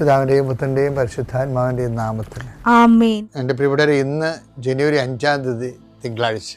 പിതാവിന്റെയും പുത്രന്റെയും പരിശുദ്ധാത്മാവിന്റെയും നാമത്തിൽ. ആമേൻ. എന്റെ പ്രിയപ്പെട്ടവരെ ഇന്ന് ജനുവരി അഞ്ചാം തീയതി തിങ്കളാഴ്ച.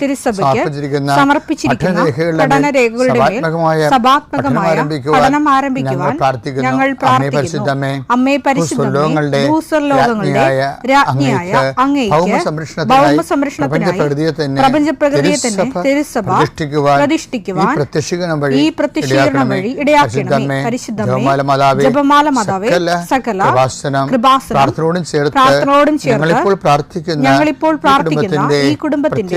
തിരുസഭയ്ക്ക് സമർപ്പിച്ചിരിക്കുന്ന പഠനരേഖകളുടെ സഭാത്മകമായ പഠനം ആരംഭിക്കുവാൻ ഞങ്ങൾ പ്രാർത്ഥിക്കുന്നു. അമ്മേ പരിശുദ്ധമേ, ഭൂസ്വർലോകങ്ങളുടെ രാജ്ഞിയായ അങ്ങേക്ക് ഭൗമ സംരക്ഷണത്തിനായി തന്നെ തിരുസഭ പ്രതിഷ്ഠിക്കുവാൻ ഈ പ്രത്യക്ഷീകരണം വഴി ഇടയാക്കണമേ. പരിശുദ്ധമേ ജപമാല മാതാവേ സകല കൃപാസനം പ്രാർത്ഥനയോടും ചേർത്ത് പ്രാർത്ഥനയോടും ഞങ്ങളിപ്പോൾ പ്രാർത്ഥിക്കുന്ന ഞങ്ങളിപ്പോൾ പ്രാർത്ഥിക്കുന്ന ഈ കുടുംബത്തിന്റെ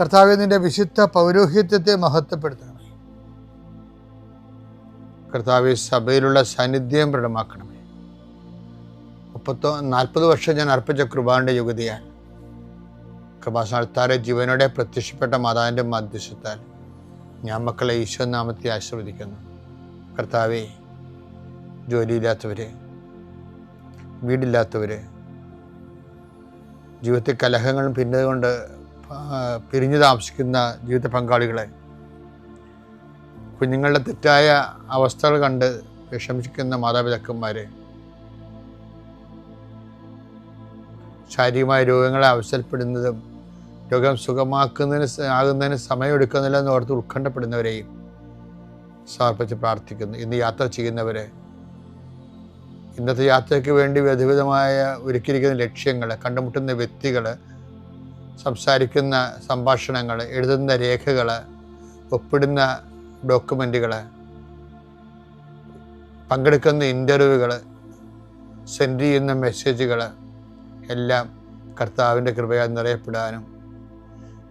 കർത്താവെ നിന്റെ വിശുദ്ധ പൗരോഹിത്യത്തെ മഹത്വപ്പെടുത്തണം കർത്താവ് സഭയിലുള്ള സാന്നിധ്യം പ്രകടമാക്കണമേ. മുപ്പത്തോ നാൽപ്പത് വർഷം ഞാൻ അർപ്പിച്ച കൃപാന്റെ യുഗതിയാൽ കൃപാസ്ഥാനത്താരെ ജീവനോടെ പ്രത്യക്ഷപ്പെട്ട മാതാവിന്റെ മധ്യസ്ഥത്താൽ ഞാൻ മക്കളെ ഈശോ നാമത്തെ ആശീർവദിക്കുന്നു. കർത്താവെ ജോലിയില്ലാത്തവർ വീടില്ലാത്തവർ ജീവിതത്തിൽ കലഹങ്ങളും ഭിന്നത കൊണ്ട് ആ, പിരിഞ്ഞു താമസിക്കുന്ന ജീവിത പങ്കാളികളെ കുഞ്ഞുങ്ങളുടെ തെറ്റായ അവസ്ഥകൾ കണ്ട് വിഷമിക്കുന്ന മാതാപിതാക്കന്മാരെ ശാരീരികമായ രോഗങ്ങളെ അവസരപ്പെടുന്നതും രോഗം സുഖമാക്കുന്നതിന് ആകുന്നതിന് സമയമെടുക്കുന്നില്ല എന്ന് ഓർത്ത് ഉത്കണ്ഠപ്പെടുന്നവരെയും സമർപ്പിച്ച് പ്രാർത്ഥിക്കുന്നു. ഇന്ന് യാത്ര ചെയ്യുന്നവരെ ഇന്നത്തെ യാത്രയ്ക്ക് വേണ്ടി വിധവിധമായ ഒരുക്കിയിരിക്കുന്ന ലക്ഷ്യങ്ങൾ കണ്ടുമുട്ടുന്ന വ്യക്തികൾ സംസാരിക്കുന്ന സംഭാഷണങ്ങൾ എഴുതുന്ന രേഖകൾ ഒപ്പിടുന്ന ഡോക്യുമെന്റുകൾ പങ്കെടുക്കുന്ന ഇന്റർവ്യൂകൾ സെൻഡ് ചെയ്യുന്ന മെസ്സേജുകൾ എല്ലാം കർത്താവിന്റെ കൃപയാൽ നിറയപ്പെടാനും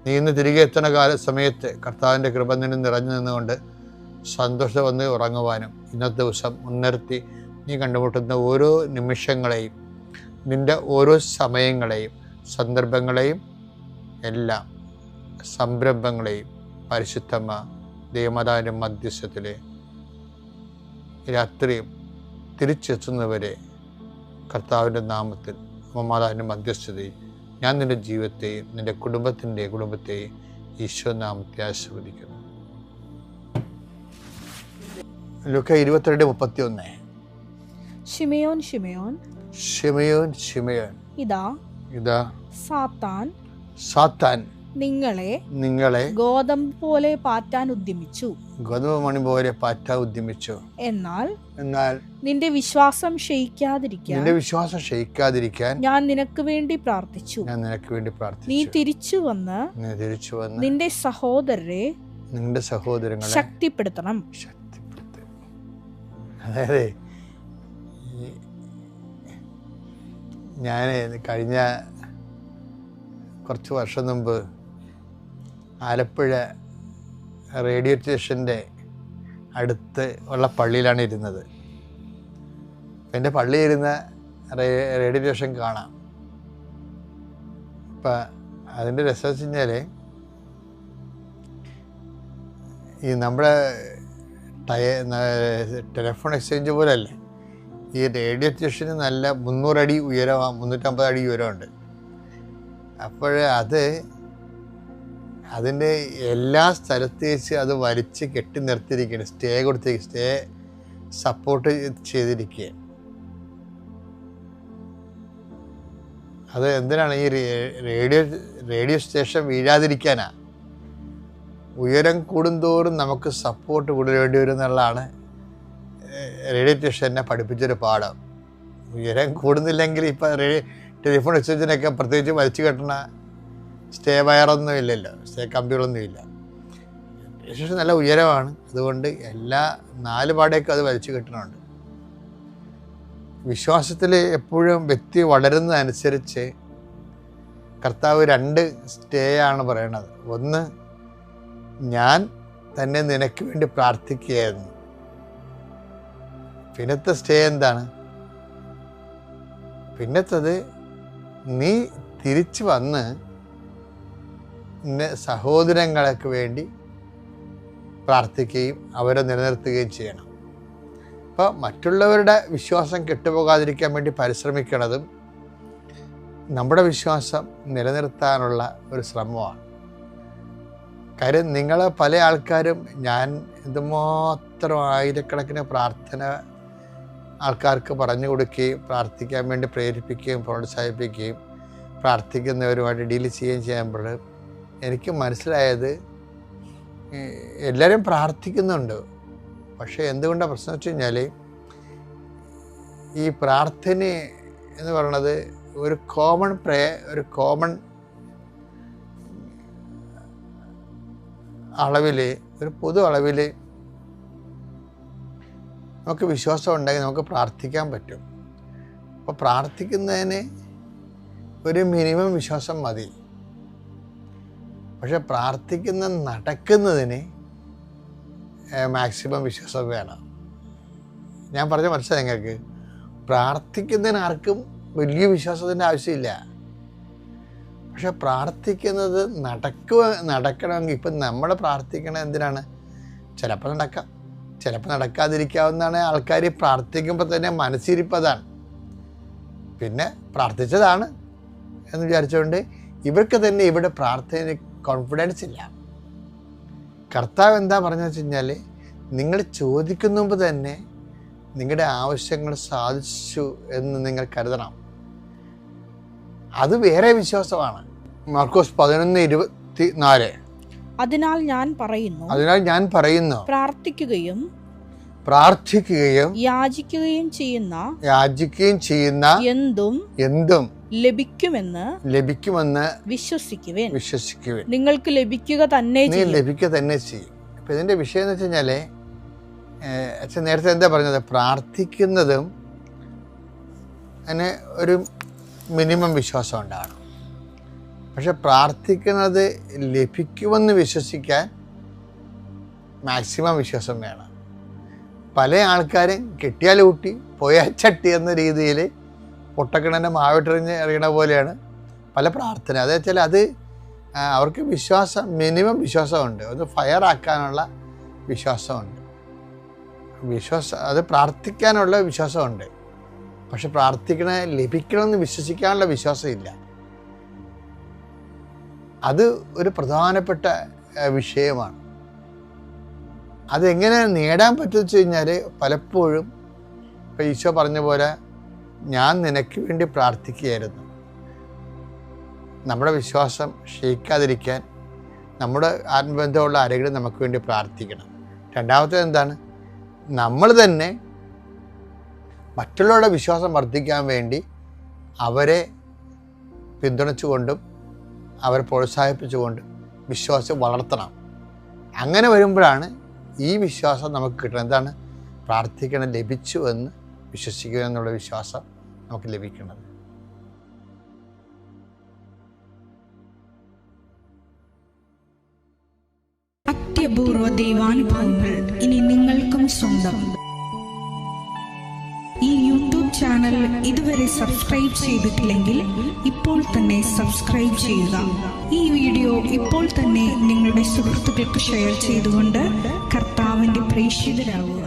നീ ഇന്ന് തിരികെ എത്തുന്ന കാല സമയത്ത് കർത്താവിന്റെ കൃപ നിന്നെ നിറഞ്ഞു നിന്നുകൊണ്ട് സന്തോഷം വന്ന് ഉറങ്ങുവാനും ഇന്നത്തെ ദിവസം മുൻനിർത്തി നീ കണ്ടുമുട്ടുന്ന ഓരോ നിമിഷങ്ങളെയും നിന്റെ ഓരോ സമയങ്ങളെയും സന്ദർഭങ്ങളെയും എല്ലാം സംരംഭങ്ങളെയും പരിശുദ്ധമ്മ ദേവമാതാവിന്റെ മധ്യസ്ഥത്തിൽ രാത്രിയും തിരിച്ചെത്തുന്നവരെ കർത്താവിന്റെ നാമത്തിൽ അമ്മമാതാവിന്റെ മധ്യസ്ഥതയിൽ ഞാൻ നിന്റെ ജീവിതത്തെയും നിന്റെ കുടുംബത്തിന്റെ കുടുംബത്തെയും ഈശോ നാമത്തെ ആശീർവദിക്കുന്നു. ലുക്ക ഇരുപത്തിരണ്ട് മുപ്പത്തി ഒന്ന് ഷിമയോൻ ഷിമയോൻ ഷിമയോൻ ഷിമയോൻ ഇതാ ഇതാ. സാത്താൻ സാത്താൻ നിങ്ങളെ നിങ്ങളെ ഗോതമ്പ് പോലെ പാറ്റാൻ ഉദ്യമിച്ചു. ഗോതമ്പ് മണി പോലെ പാറ്റാൻ ഉദ്യമിച്ചു. എന്നാൽ എന്നാൽ നിന്റെ വിശ്വാസം ക്ഷയിക്കാതിരിക്കാൻ നിന്റെ വിശ്വാസം ക്ഷയിക്കാതിരിക്കാൻ ഞാൻ നിനക്ക് വേണ്ടി പ്രാർത്ഥിച്ചു. ഞാൻ നിനക്ക് വേണ്ടി പ്രാർത്ഥിച്ചു. നീ തിരിച്ചു വന്ന് നീ തിരിച്ചു വന്ന് നിന്റെ സഹോദരരെ നിന്റെ സഹോദരങ്ങളെ ശക്തിപ്പെടുത്തണം. ശക്തിപ്പെടുത്തണം. അതായത് ഞാൻ കഴിഞ്ഞ കുറച്ച് വർഷം മുമ്പ് ആലപ്പുഴ റേഡിയോ സ്റ്റേഷന്റെ അടുത്ത് ഉള്ള പള്ളിയിലാണ് ഇരുന്നത്. എന്റെ പള്ളിയിരുന്ന റേഡിയോ സ്റ്റേഷൻ കാണാം. ഇപ്പം അതിന്റെ രസം വെച്ച് കഴിഞ്ഞാൽ ഈ നമ്മുടെ ടയ ടെലിഫോൺ എക്സ്ചേഞ്ച് പോലെയല്ല ഈ റേഡിയോ സ്റ്റേഷന് നല്ല മുന്നൂറടി ഉയരമാണ് മുന്നൂറ്റമ്പത് അടി ഉയരമുണ്ട്. അപ്പോൾ അത് അതിന്റെ എല്ലാ സ്ഥലത്തേച്ച് അത് വലിച്ച് കെട്ടി നിർത്തിയിരിക്കുകയാണ്. സ്റ്റേ കൊടുത്തേക്ക് സ്റ്റേ സപ്പോർട്ട് ചെയ്തിരിക്കുക അത് എന്തിനാണ് ഈ റേഡിയോ റേഡിയോ സ്റ്റേഷൻ വീഴാതിരിക്കാനാ? ഉയരം കൂടുന്തോറും നമുക്ക് സപ്പോർട്ട് കൂടുതലേണ്ടി വരും എന്നുള്ളതാണ് റേഡിയോ സ്റ്റേഷൻ എന്നെ പഠിപ്പിച്ചൊരു പാഠം. ഉയരം കൂടുന്നില്ലെങ്കിൽ ഇപ്പം റേഡിയോ ടെലിഫോൺ എക്സ്ചേഞ്ചിനൊക്കെ പ്രത്യേകിച്ച് വലിച്ചു കെട്ടണ സ്റ്റേ വയറൊന്നും ഇല്ലല്ലോ സ്റ്റേ കമ്പികളൊന്നും ഇല്ല. റേഡിയോ നല്ല ഉയരമാണ്. അതുകൊണ്ട് എല്ലാ നാല് പാടേക്കും അത് വലിച്ചു കെട്ടണമുണ്ട് വിശ്വാസത്തിൽ എപ്പോഴും വ്യക്തി വളരുന്നതനുസരിച്ച് കർത്താവ് രണ്ട് സ്റ്റേ ആണ് പറയണത്. ഒന്ന് ഞാൻ തന്നെ നിനക്ക് വേണ്ടി പ്രാർത്ഥിക്കുകയായിരുന്നു. പിന്നത്തെ സ്റ്റേ എന്താണ്? പിന്നത്തത് നീ തിരിച്ചു വന്ന് നിന്റെ സഹോദരങ്ങൾക്ക് വേണ്ടി പ്രാർത്ഥിക്കുകയും അവരെ നിലനിർത്തുകയും ചെയ്യണം. അപ്പോൾ മറ്റുള്ളവരുടെ വിശ്വാസം കെട്ടുപോകാതിരിക്കാൻ വേണ്ടി പരിശ്രമിക്കുന്നതും നമ്മുടെ വിശ്വാസം നിലനിർത്താനുള്ള ഒരു ശ്രമമാണ്. കാര്യം നിങ്ങൾ പല ആൾക്കാരും ഞാൻ ഇതുമാത്രം ആയിരക്കണക്കിന് പ്രാർത്ഥന ആൾക്കാർക്ക് പറഞ്ഞു കൊടുക്കുകയും പ്രാർത്ഥിക്കാൻ വേണ്ടി പ്രേരിപ്പിക്കുകയും പ്രോത്സാഹിപ്പിക്കുകയും പ്രാർത്ഥിക്കുന്നവരുമായിട്ട് ഡീൽ ചെയ്യുകയും ചെയ്യുമ്പോൾ എനിക്ക് മനസ്സിലായത് എല്ലാവരും പ്രാർത്ഥിക്കുന്നുണ്ട്. പക്ഷേ എന്തുകൊണ്ടാണ് പ്രശ്നം വെച്ച് കഴിഞ്ഞാൽ ഈ പ്രാർത്ഥന എന്ന് പറയുന്നത് ഒരു കോമൺ പ്രേ ഒരു കോമൺ അളവിൽ ഒരു പൊതു അളവിൽ നമുക്ക് വിശ്വാസം ഉണ്ടെങ്കിൽ നമുക്ക് പ്രാർത്ഥിക്കാൻ പറ്റും. അപ്പോൾ പ്രാർത്ഥിക്കുന്നതിന് ഒരു മിനിമം വിശ്വാസം മതി. പക്ഷെ പ്രാർത്ഥിക്കുന്ന നടക്കുന്നതിന് മാക്സിമം വിശ്വാസം വേണം. ഞാൻ പറഞ്ഞ മനസ്സിലായി നിങ്ങൾക്ക്? പ്രാർത്ഥിക്കുന്നതിന് ആർക്കും വലിയ വിശ്വാസത്തിന്റെ ആവശ്യമില്ല. പക്ഷെ പ്രാർത്ഥിക്കുന്നത് നടക്കുക നടക്കണമെങ്കിൽ ഇപ്പം നമ്മൾ പ്രാർത്ഥിക്കണത് എന്തിനാണ്? ചിലപ്പോൾ നടക്കാം. ചിലപ്പോൾ നടക്കാതിരിക്കാവുന്നതാണ് ആൾക്കാർ പ്രാർത്ഥിക്കുമ്പോൾ തന്നെ മനസ്സിരിപ്പതാണ് പിന്നെ പ്രാർത്ഥിച്ചതാണ്. എന്ന് വിചാരിച്ചുകൊണ്ട് ഇവർക്ക് തന്നെ ഇവിടെ പ്രാർത്ഥന കോൺഫിഡൻസ് ഇല്ല. കർത്താവ് എന്താ പറഞ്ഞതെന്ന് വെച്ച് കഴിഞ്ഞാൽ നിങ്ങൾ ചോദിക്കുന്ന മുമ്പ് തന്നെ നിങ്ങളുടെ ആവശ്യങ്ങൾ സാധിച്ചു എന്ന് നിങ്ങൾ കരുതണം. അത് വേറെ വിശ്വാസമാണ്. മാർക്കോസ് പതിനൊന്ന് ഇരുപത്തി നാല് അതിനാൽ ഞാൻ പറയുന്നു അതിനാൽ ഞാൻ പറയുന്നു പ്രാർത്ഥിക്കുകയും പ്രാർത്ഥിക്കുകയും യാചിക്കുകയും ചെയ്യുന്ന യാചിക്കുകയും ചെയ്യുന്ന എന്തും എന്തും ലഭിക്കുമെന്ന് ലഭിക്കുമെന്ന് വിശ്വസിക്കുവേൻ. വിശ്വസിക്കുവേ നിങ്ങൾക്ക് ലഭിക്കുക തന്നെ നീ ലഭിക്കുക തന്നെ ചെയ്യും. അപ്പം ഇതിന്റെ വിഷയം എന്ന് വെച്ച് കഴിഞ്ഞാൽ അച്ഛൻ നേരത്തെ എന്താ പറഞ്ഞത്? പ്രാർത്ഥിക്കുന്നതും അതിന് ഒരു മിനിമം വിശ്വാസം ഉണ്ടാകണം. പക്ഷെ പ്രാർത്ഥിക്കുന്നത് ലഭിക്കുമെന്ന് വിശ്വസിക്കാൻ മാക്സിമം വിശ്വാസം വേണം. പല ആൾക്കാരും കിട്ടിയാൽ കൂട്ടി പോയാൽ ചട്ടി എന്ന രീതിയിൽ പൊട്ടക്കിണന്റെ മാവിട്ടെറിഞ്ഞ് എറിയണ പോലെയാണ് പല പ്രാർത്ഥന അതെന്ന് വെച്ചാൽ അത് അവർക്ക് വിശ്വാസം മിനിമം വിശ്വാസമുണ്ട്. ഒന്ന് ഫയർ ആക്കാനുള്ള വിശ്വാസമുണ്ട്. വിശ്വാസം അത് പ്രാർത്ഥിക്കാനുള്ള വിശ്വാസമുണ്ട്. പക്ഷെ പ്രാർത്ഥിക്കണ ലഭിക്കണമെന്ന് വിശ്വസിക്കാനുള്ള വിശ്വാസമില്ല. അത് ഒരു പ്രധാനപ്പെട്ട വിഷയമാണ്. അതെങ്ങനെ നേടാൻ പറ്റുമെന്ന് വെച്ച് കഴിഞ്ഞാൽ പലപ്പോഴും ഇപ്പം ഈശോ പറഞ്ഞ പോലെ ഞാൻ നിനക്ക് വേണ്ടി പ്രാർത്ഥിക്കുകയായിരുന്നു. നമ്മുടെ വിശ്വാസം ക്ഷയിക്കാതിരിക്കാൻ നമ്മുടെ ആത്മബന്ധമുള്ള ആരെങ്കിലും നമുക്ക് വേണ്ടി പ്രാർത്ഥിക്കണം. രണ്ടാമത്തേത് എന്താണ്? നമ്മൾ തന്നെ മറ്റുള്ളവരുടെ വിശ്വാസം വർദ്ധിക്കാൻ വേണ്ടി അവരെ പിന്തുണച്ചുകൊണ്ടും അവരെ പ്രോത്സാഹിപ്പിച്ചുകൊണ്ടും വിശ്വാസം വളർത്തണം. അങ്ങനെ വരുമ്പോഴാണ് ഈ വിശ്വാസം നമുക്ക് കിട്ടുന്നത്. എന്താണ്? പ്രാർത്ഥിക്കണം ലഭിച്ചു എന്ന് വിശ്വസിക്കുക എന്നുള്ള വിശ്വാസം നമുക്ക് ലഭിക്കുന്നത്. അത്യപൂർവ ദൈവാനുഭവങ്ങൾ ഇനി നിങ്ങൾക്കും സ്വന്തം. ഈ യൂട്യൂബ് ചാനൽ ഇതുവരെ സബ്സ്ക്രൈബ് ചെയ്തിട്ടില്ലെങ്കിൽ ഇപ്പോൾ തന്നെ സബ്സ്ക്രൈബ് ചെയ്യുക. ഈ വീഡിയോ ഇപ്പോൾ തന്നെ നിങ്ങളുടെ സുഹൃത്തുക്കൾക്ക് ഷെയർ ചെയ്തുകൊണ്ട് കർത്താവിന്റെ പ്രേക്ഷിതരാകുക